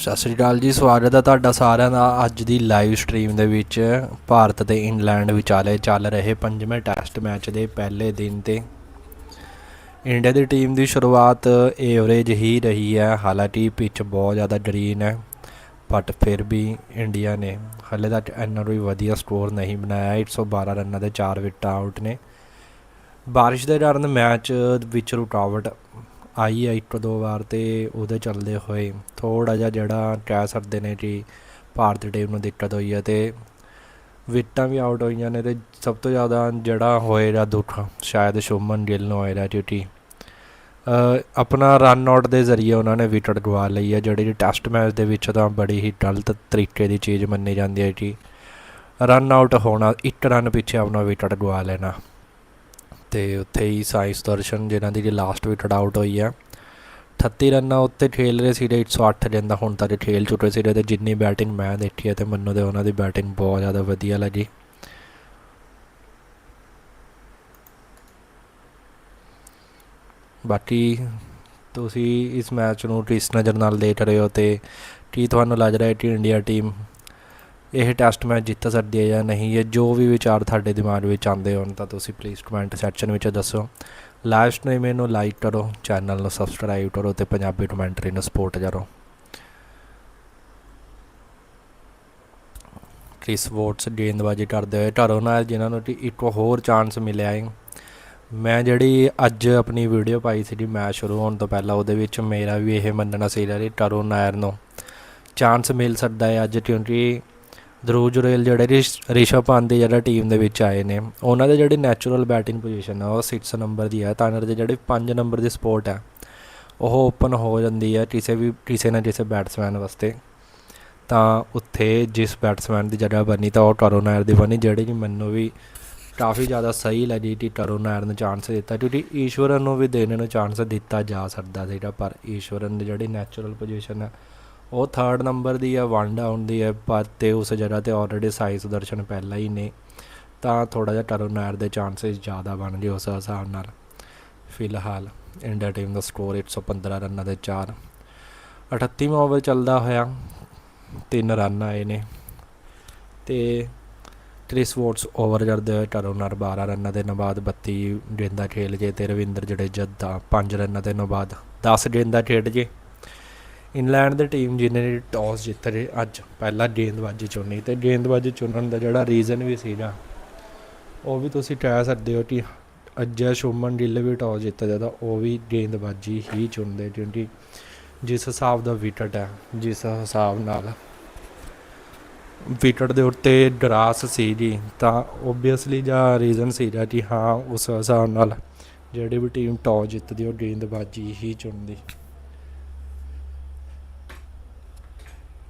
ਸਤਿ ਸ੍ਰੀ ਅਕਾਲ ਜੀ, ਸਵਾਗਤ ਹੈ ਤੁਹਾਡਾ ਸਾਰਿਆਂ ਦਾ ਅੱਜ ਦੀ ਲਾਈਵ ਸਟ੍ਰੀਮ ਦੇ ਵਿੱਚ। ਭਾਰਤ ਤੇ ਇੰਗਲੈਂਡ ਵਿਚਾਲੇ ਚੱਲ ਰਹੇ ਪੰਜਵੇਂ ਟੈਸਟ ਮੈਚ ਦੇ ਪਹਿਲੇ ਦਿਨ ਤੇ। ਇੰਡੀਆ ਦੀ ਟੀਮ ਦੀ ਸ਼ੁਰੂਆਤ ਏਵਰੇਜ ਹੀ ਰਹੀ ਹੈ, ਹਾਲਾਂਕਿ ਪਿੱਚ ਬਹੁਤ ਜ਼ਿਆਦਾ ਗ੍ਰੀਨ ਹੈ ਬਟ ਫਿਰ ਵੀ ਇੰਡੀਆ ਨੇ ਹਾਲੇ ਤੱਕ ਇੰਨਾ ਕੋਈ ਵਧੀਆ ਸਕੋਰ ਨਹੀਂ ਬਣਾਇਆ 112 ਰਨਾਂ ਦੇ 4 ਵਿਕਟਾਂ ਆਊਟ ਨੇ। ਬਾਰਿਸ਼ ਦੇ ਕਾਰਨ ਮੈਚ ਵਿੱਚ ਰੁਕਾਵਟ ਆਈ ਹੈ ਇੱਕ ਦੋ ਵਾਰ ਤੇ ਉਹਦੇ ਚੱਲਦੇ ਹੋਏ ਥੋੜਾ ਜਿਹਾ ਜਿਹੜਾ ਕਹਿ ਸਕਦੇ ਨੇ ਕਿ ਭਾਰਤ ਟੀਮ ਨੂੰ ਦਿੱਕਤ ਹੋਈ ਹੈ ਤੇ ਵਿਕਟਾਂ ਵੀ ਆਊਟ ਹੋਈਆਂ ਨੇ ਤੇ ਸਭ ਤੋਂ ਜ਼ਿਆਦਾ ਜਿਹੜਾ ਹੋਏਗਾ ਦੁੱਖ ਸ਼ਾਇਦ ਸ਼ੁਭਮਨ ਗਿੱਲ ਨੂੰ ਹੋਏਗਾ ਕਿਉਂਕਿ ਅ, ਆਪਣਾ ਰਨ ਆਊਟ ਦੇ ਜ਼ਰੀਏ ਉਹਨਾਂ ਨੇ ਵਿਕਟ ਗਵਾ ਲਈ ਹੈ ਜਿਹੜੀ ਟੈਸਟ ਮੈਚ ਦੇ ਵਿੱਚ ਤਾਂ ਬੜੀ ਹੀ ਗਲਤ ਤਰੀਕੇ ਦੀ ਚੀਜ਼ ਮੰਨੀ ਜਾਂਦੀ ਹੈ ਜੀ ਰਨ ਆਊਟ ਹੋਣਾ ਇੱਕ ਰਨ ਪਿੱਛੇ ਆਪਣਾ ਵਿਕਟ ਗਵਾ ਲੈਣਾ। ਤੇ ਉੱਥੇ ਹੀ ਸਾਇੰਸ ਦਰਸ਼ਨ ਜਿਨ੍ਹਾਂ ਦੀ ਲਾਸਟ ਵਿਕਟ ਆਊਟ ਹੋਈ ਹੈ 38 ਰਨਾਂ ਉੱਤੇ ਖੇਲ ਰਹੇ ਸੀਗੇ 108 ਜਿੰਦਾ ਹੁਣ ਤੱਕ ਖੇਲ ਚੁੱਕੇ ਸੀਗੇ ਤੇ ਜਿੰਨੀ ਬੈਟਿੰਗ ਮੈਂ ਦੇਖੀ ਹੈ ਤੇ ਮੈਨੂੰ ਤੇ ਉਹਨਾਂ ਦੀ ਬੈਟਿੰਗ ਬਹੁਤ ਜ਼ਿਆਦਾ ਵਧੀਆ ਲੱਗੀ। ਬਾਕੀ ਤੁਸੀਂ ਇਸ ਮੈਚ ਨੂੰ ਕਿਸ ਨਜ਼ਰ ਨਾਲ ਦੇਖ ਰਹੇ ਹੋ ਤੇ ਕੀ ਤੁਹਾਨੂੰ ਲੱਗ ਰਿਹਾ ਹੈ ਕਿ ਇੰਡੀਆ ਟੀਮ ਇਹ ਟੈਸਟ ਮੈਚ ਜਿੱਤ ਸਕਦੀ ਹੈ ਜਾਂ ਨਹੀਂ ਇਹ ਜੋ ਵੀ ਵਿਚਾਰ ਤੁਹਾਡੇ ਦਿਮਾਗ ਵਿੱਚ ਆਉਂਦੇ ਹੋਣ ਤਾਂ ਤੁਸੀਂ ਪਲੀਜ਼ ਕਮੈਂਟ ਸੈਕਸ਼ਨ ਵਿੱਚ ਦੱਸੋ। ਲਾਈਵ ਸਟ੍ਰੀਮ ਨੂੰ ਲਾਈਕ ਕਰੋ ਚੈਨਲ ਨੂੰ ਸਬਸਕ੍ਰਾਈਬ ਕਰੋ ਤੇ ਪੰਜਾਬੀ ਕਮੈਂਟਰੀ ਨੂੰ ਸਪੋਰਟ ਕਰੋ। ਕ੍ਰਿਸ ਵੋਟਸ ਗੇਂਦਬਾਜ਼ੀ ਕਰਦੇ ਹੋਏ ਘਰੋਂ ਨਾਲ ਜਿਨ੍ਹਾਂ ਨੂੰ ਇੱਕ ਹੋਰ ਚਾਂਸ ਮਿਲਿਆ ਹੈ। ਮੈਂ ਜਿਹੜੀ ਅੱਜ ਆਪਣੀ ਵੀਡੀਓ ਪਾਈ ਸੀ ਮੈਚ ਸ਼ੁਰੂ ਹੋਣ ਤੋਂ ਪਹਿਲਾਂ, ਉਹਦੇ ਵਿੱਚ ਮੇਰਾ ਵੀ ਇਹ ਮੰਨਣਾ ਸੀ ਕਿ ਟਰੋ ਨਾਇਰ ਨੂੰ ਚਾਂਸ ਮਿਲ ਸਕਦਾ ਹੈ। ਅੱਜ ਕਿਉਂਕਿ ਧਰੁਵ ਜੁਰੇਲ ਜਿਹੜੇ ਰਿਸ਼- ਰਿਸ਼ਭ ਪੰਤ ਜਿਹੜਾ ਟੀਮ ਦੇ ਵਿੱਚ ਆਏ ਨੇ, ਉਹਨਾਂ ਦੇ ਜਿਹੜੀ ਨੈਚੁਰਲ ਬੈਟਿੰਗ ਪੋਜੀਸ਼ਨ ਆ, ਉਹ 6 ਨੰਬਰ ਦੀ ਹੈ ਤਾਂ ਦੇ ਜਿਹੜੇ 5 ਨੰਬਰ ਦੀ ਸਪੋਰਟ ਹੈ ਉਹ ਓਪਨ ਹੋ ਜਾਂਦੀ ਹੈ ਕਿਸੇ ਵੀ, ਕਿਸੇ ਨਾ ਕਿਸੇ ਬੈਟਸਮੈਨ ਵਾਸਤੇ। ਤਾਂ ਉੱਥੇ ਜਿਸ ਬੈਟਸਮੈਨ ਦੀ ਜਗ੍ਹਾ ਬਣੀ, ਤਾਂ ਉਹ ਟਰੋ ਨਾਇਰ ਦੀ ਬਣੀ, ਜਿਹੜੀ ਕਿ ਮੈਨੂੰ ਵੀ ਕਾਫੀ ਜ਼ਿਆਦਾ ਸਹੀ ਲੱਗੀ ਕਿ ਟਰੋ ਨਾਇਰ ਨੂੰ ਚਾਂਸ ਦਿੱਤਾ, ਕਿਉਂਕਿ ਈਸ਼ਵਰਨ ਨੂੰ ਵੀ ਦੇਣ ਨੂੰ ਚਾਂਸ ਦਿੱਤਾ ਜਾ ਸਕਦਾ ਸੀਗਾ, ਪਰ ਈਸ਼ਵਰਨ ਦੀ ਜਿਹੜੀ ਨੈਚੁਰਲ ਪੋਜੀਸ਼ਨ ਹੈ ਉਹ ਥਰਡ ਨੰਬਰ ਦੀ ਹੈ ਵਨ ਡਾਊਨ ਦੀ ਹੈ ਪਰ ਤੇ ਉਸ ਜਗ੍ਹਾ ਤੇ ਆਲਰੇਡੀ ਸਾਈ ਸੁਦਰਸ਼ਨ ਪਹਿਲਾਂ ਹੀ ਨੇ। ਤਾਂ ਥੋੜਾ ਜਿਹਾ ਟਰੋ ਨਾਇਰ ਦੇ ਚਾਂਸਸ ਜ਼ਿਆਦਾ ਬਣ ਗਏ ਉਸ ਹਿਸਾਬ ਨਾਲ। ਫਿਲਹਾਲ ਇੰਡੀਆ ਟੀਮ ਦਾ ਸਕੋਰ 115 ਰਨਾਂ ਦੇ 4 38ਵਾਂ ਓਵਰ ਚੱਲਦਾ ਹੋਇਆ, ਤਿੰਨ ਰਨ ਆਏ ਨੇ। ਤੇ ਕ੍ਰਿਸ ਵੋਟਸ ਓਵਰ ਕਰਦੇ ਹੋਏ ਟਰੋ ਨਾਇਰ 12 ਰਨਾਂ ਦੇ ਬਾਅਦ 32 ਗੇਂਦਾਂ ਖੇਲ ਜੇ ਤੇ ਰਵਿੰਦਰ ਜਡੇਜਾ ਦਾ 5 ਰਨਾਂ ਦੇ ਬਾਅਦ 10 ਗੇਂਦਾਂ ਖੇਡ ਜੇ ਇੰਗਲੈਂਡ ਦੀ ਟੀਮ ਜਿਹਨੇ ਨੇ ਜਿੱਤ ਰਹੀ ਅੱਜ, ਪਹਿਲਾਂ ਗੇਂਦਬਾਜ਼ੀ ਚੁਣੀ ਤੇ ਗੇਂਦਬਾਜ਼ੀ ਚੁਣਨ ਦਾ ਜਿਹੜਾ ਰੀਜ਼ਨ ਵੀ ਸੀਗਾ, ਉਹ ਵੀ ਤੁਸੀਂ ਕਹਿ ਸਕਦੇ ਹੋ ਕਿ ਅੱਜ ਸ਼ੁਭਮਨ ਗਿੱਲ ਵੀ ਟੌਸ ਜਿੱਤਦਾ ਤਾਂ ਉਹ ਵੀ ਗੇਂਦਬਾਜ਼ੀ ਹੀ ਚੁਣਦੇ ਕਿਉਂਕਿ ਜਿਸ ਹਿਸਾਬ ਦਾ ਵਿਕਟ ਹੈ, ਜਿਸ ਹਿਸਾਬ ਨਾਲ ਵਿਕਟ ਦੇ ਉੱਤੇ ਗਰਾਸ ਜੀ ਤਾਂ ਓਬਵੀਅਸਲੀ ਜਾਂ ਰੀਜ਼ਨ ਸੀਗਾ ਕਿ ਹਾਂ, ਉਸ ਹਿਸਾਬ ਨਾਲ ਜਿਹੜੀ ਵੀ ਟੀਮ ਟੌਸ ਜਿੱਤਦੀ, ਉਹ ਗੇਂਦਬਾਜ਼ੀ ਹੀ ਚੁਣਦੀ।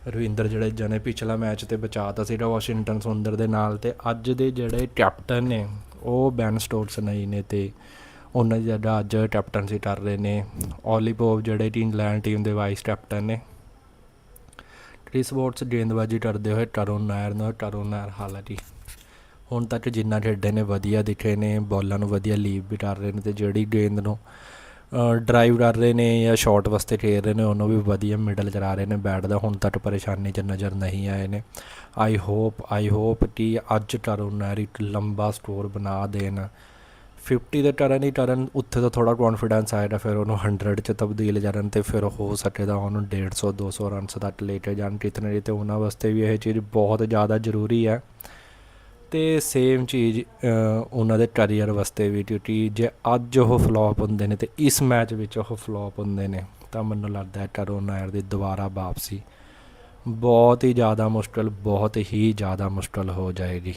ਰਵਿੰਦਰ ਜਿਹੜੇ ਨੇ ਪਿਛਲਾ ਮੈਚ ਤੇ ਬਚਾਤਾ ਸੀਗਾ ਵਾਸ਼ਿੰਗਟਨ ਸੁੰਦਰ ਦੇ ਨਾਲ ਤੇ ਅੱਜ ਦੇ ਜਿਹੜੇ ਕੈਪਟਨ ਨੇ, ਉਹ ਬੈਨ ਸਟੋਰਸ ਨਹੀਂ ਨੇ ਤੇ ਉਹਨਾਂ ਦੀ ਜਿਹੜਾ ਅੱਜ ਕੈਪਟਨਸੀ ਕਰ ਰਹੇ ਨੇ ਓਲੀਪੋਵ ਜਿਹੜੇ ਕਿ ਇੰਗਲੈਂਡ ਟੀਮ ਦੇ ਵਾਈਸ ਕੈਪਟਨ ਨੇ। ਕ੍ਰਿਸ ਵੋਟਸ ਗੇਂਦਬਾਜ਼ੀ ਕਰਦੇ ਹੋਏ ਟਰੋਨ ਨਾਇਰ ਨੂੰ ਟਰੋਨ ਨਾਇਰ ਹਾਲਾਂਕਿ ਹੁਣ ਤੱਕ ਜਿੰਨਾ ਖੇਡੇ ਨੇ, ਵਧੀਆ ਦਿਖੇ ਨੇ, ਬੋਲਾਂ ਨੂੰ ਵਧੀਆ ਲੀਵ ਵੀ ਕਰ ਰਹੇ ਨੇ ਤੇ ਜਿਹੜੀ ਗੇਂਦ ਨੂੰ ਡਰਾਈਵ ਕਰ ਰਹੇ ਨੇ ਜਾਂ ਸ਼ਾਟ ਵਾਸਤੇ ਖੇਡ ਰਹੇ ਨੇ, ਉਹਨੂੰ ਵੀ ਵਧੀਆ ਮਿਡਲ ਚਲਾ ਰਹੇ ਨੇ ਬੈਟ ਦਾ ਹੁਣ ਤੱਕ ਪਰੇਸ਼ਾਨੀ 'ਚ ਨਜ਼ਰ ਨਹੀਂ ਆਏ ਨੇ। ਆਈ ਹੋਪ ਆਈ ਹੋਪ ਕਿ ਅੱਜ ਟਰਨ ਨਾਇਰ ਇੱਕ ਲੰਬਾ ਸਕੋਰ ਬਣਾ ਦੇਣ। 50 ਦੇ ਟਰਨ ਹੀ ਟਰਨ, ਉੱਥੇ ਤਾਂ ਥੋੜਾ ਕੌਨਫੀਡੈਂਸ ਆਏਗਾ, ਫਿਰ ਉਹਨੂੰ 100 ਚ ਤਬਦੀਲ ਕਰਨ ਤੇ ਫਿਰ ਹੋ ਸਕੇਗਾ ਉਹਨੂੰ 150 200 ਰਨਸ ਤੱਕ ਲੈ ਕੇ ਜਾਣ। ਕਿਤਨੇ ਤੇ ਉਹਨਾਂ ਵਾਸਤੇ ਵੀ ਇਹ ਚੀਜ਼ ਬਹੁਤ ਜ਼ਿਆਦਾ ਜ਼ਰੂਰੀ ਹੈ। ਤੇ ਸੇਮ ਚੀਜ਼ ਉਹਨਾਂ ਦੇ ਕੈਰੀਅਰ ਵਾਸਤੇ ਵੀ, ਕਿਉਂਕਿ ਜੇ ਅੱਜ ਉਹ ਫਲॉप ਹੁੰਦੇ ਨੇ ਤੇ ਇਸ ਮੈਚ ਵਿੱਚ ਉਹ ਫਲॉप ਹੁੰਦੇ ਨੇ, ਤਾਂ ਮੈਨੂੰ ਲੱਗਦਾ ਹੈ ਟਰੋ ਨਾਇਰ ਦੀ ਦੁਬਾਰਾ ਵਾਪਸੀ ਬਹੁਤ ਹੀ ਜ਼ਿਆਦਾ ਮੁਸ਼ਕਲ, ਬਹੁਤ ਹੀ ਜ਼ਿਆਦਾ ਮੁਸ਼ਕਲ ਹੋ ਜਾਏਗੀ।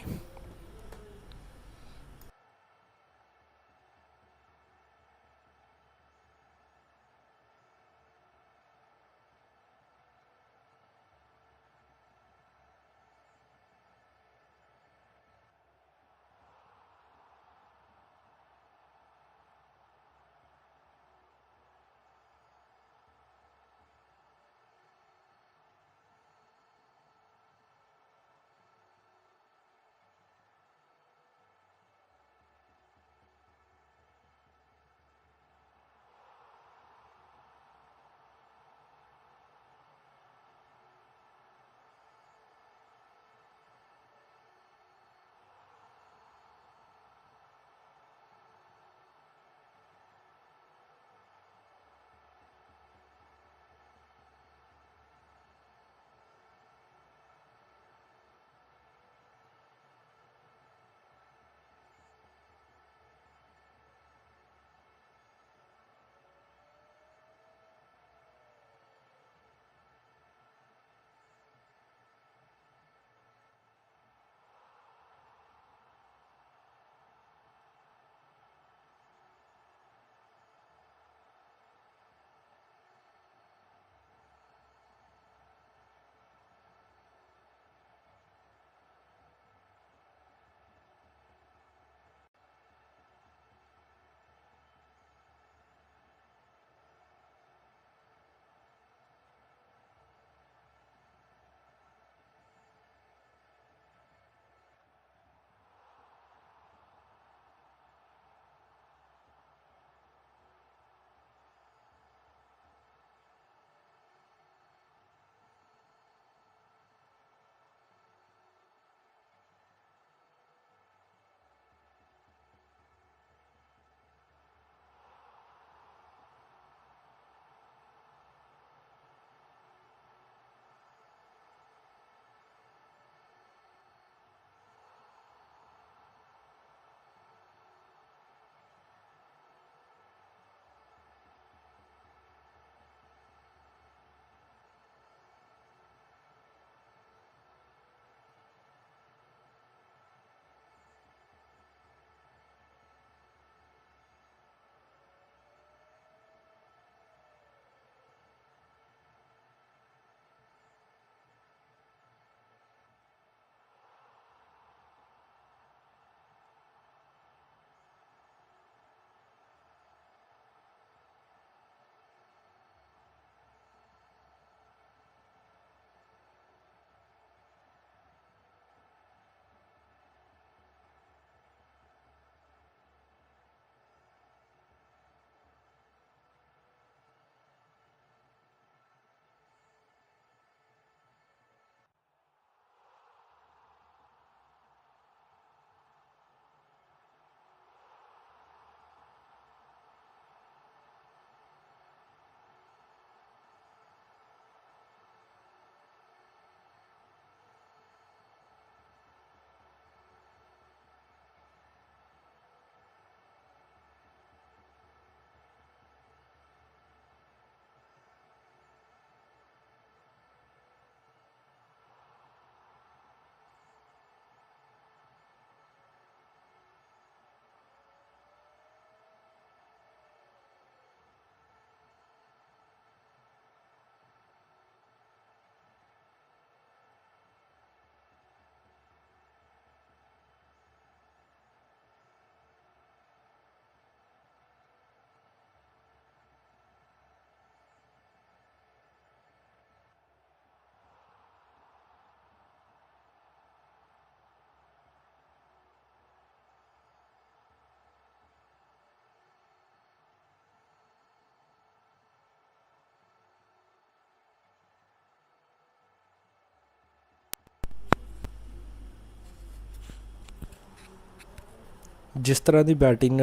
ਜਿਸ ਤਰ੍ਹਾਂ ਦੀ ਬੈਟਿੰਗ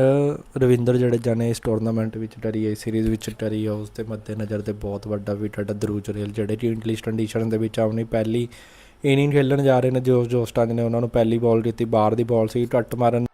ਰਵਿੰਦਰ ਜਡੇਜਾ ਨੇ ਇਸ ਟੂਰਨਾਮੈਂਟ ਵਿੱਚ ਕਰੀ ਹੈ ਸੀਰੀਜ਼ ਵਿੱਚ ਕਰੀ ਹੈ ਉਸ ਦੇ ਮੱਦੇਨਜ਼ਰ ਤੇ ਬਹੁਤ ਵੱਡਾ ਵਿਕਟ ਦਰੂਜਰੇਲ ਜਿਹੜੇ ਕਿ ਇੰਗਲਿਸ਼ ਕੰਡੀਸ਼ਨ ਦੇ ਵਿੱਚ ਆਪਣੀ ਪਹਿਲੀ ਇਨਿੰਗ ਖੇਲਣ ਜਾ ਰਹੇ ਨੇ ਜੋਸ ਜੋਸਟਾਂ ਨੇ ਉਹਨਾਂ ਨੂੰ ਪਹਿਲੀ ਬਾਲ ਕੀਤੀ, ਬਾਹਰ ਦੀ ਬਾਲ ਸੀ, ਟੱਟ ਮਾਰਨ